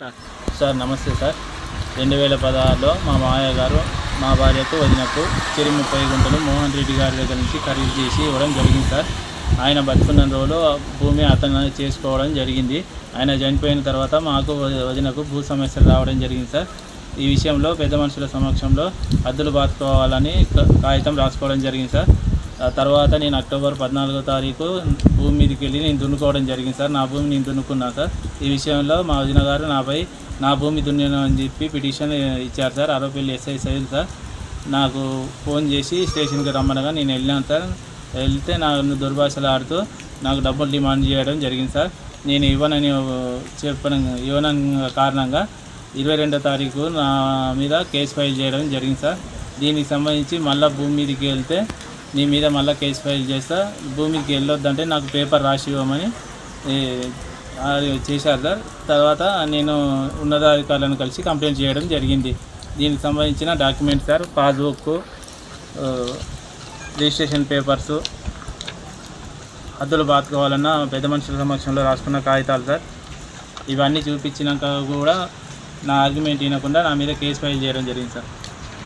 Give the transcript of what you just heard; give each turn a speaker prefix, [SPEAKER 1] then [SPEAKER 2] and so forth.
[SPEAKER 1] Sir. నమస్తే sir. రెండు వేల పదహారులో మా మామయ్య గారు మా భార్యకు వదినకు చిరు ముప్పై గుంటలు మోహన్ రెడ్డి గారి దగ్గర నుంచి ఖరీదు చేసి ఇవ్వడం జరిగింది సార్. ఆయన బతుకున్న రోజులు భూమి అతను చేసుకోవడం జరిగింది. ఆయన చనిపోయిన తర్వాత మాకు వదినకు భూ సమస్యలు రావడం జరిగింది సార్. ఈ విషయంలో పెద్ద మనుషుల సమక్షంలో అద్దులు బాతుకోవాలని కాగితం రాసుకోవడం జరిగింది సార్. తర్వాత నేను అక్టోబర్ పద్నాలుగో తారీఖు భూమి మీదకి వెళ్ళి నేను దున్నుకోవడం జరిగింది సార్. నా భూమి నేను దున్నుకున్నా సార్. ఈ విషయంలో మా వదిన గారు నాపై నా భూమి దున్నాను అని చెప్పి పిటిషన్ ఇచ్చారు సార్. ఆరోపల్లి ఎస్ఐ సైల్ సార్. నాకు ఫోన్ చేసి స్టేషన్కి రమ్మనగా నేను వెళ్ళాను సార్. వెళ్తే నన్ను దుర్భాషలు ఆడుతూ నాకు డబ్బులు డిమాండ్ చేయడం జరిగింది సార్. నేను ఇవ్వనని చెప్పడం ఇవ్వనని కారణంగా ఇరవై రెండో తారీఖు నా మీద కేసు ఫైల్ చేయడం జరిగింది సార్. దీనికి సంబంధించి మళ్ళీ భూమి మీదకి వెళ్తే నీ మీద మళ్ళీ కేసు ఫైల్ చేస్తా. భూమికి వెళ్ళొద్దంటే నాకు పేపర్ రాసి ఇవ్వమని అది చేశారు సార్. తర్వాత నేను ఉన్నతాధికారులను కలిసి కంప్లైంట్ చేయడం జరిగింది. దీనికి సంబంధించిన document sir passbook registration papers హద్దులు బాతుకోవాలన్న పెద్ద మనుషుల సమక్షంలో రాసుకున్న కాగితాలు సార్. ఇవన్నీ చూపించినాక కూడా నా ఆర్గ్యుమెంట్ వినకుండా నా మీద కేసు ఫైల్ చేయడం జరిగింది సార్.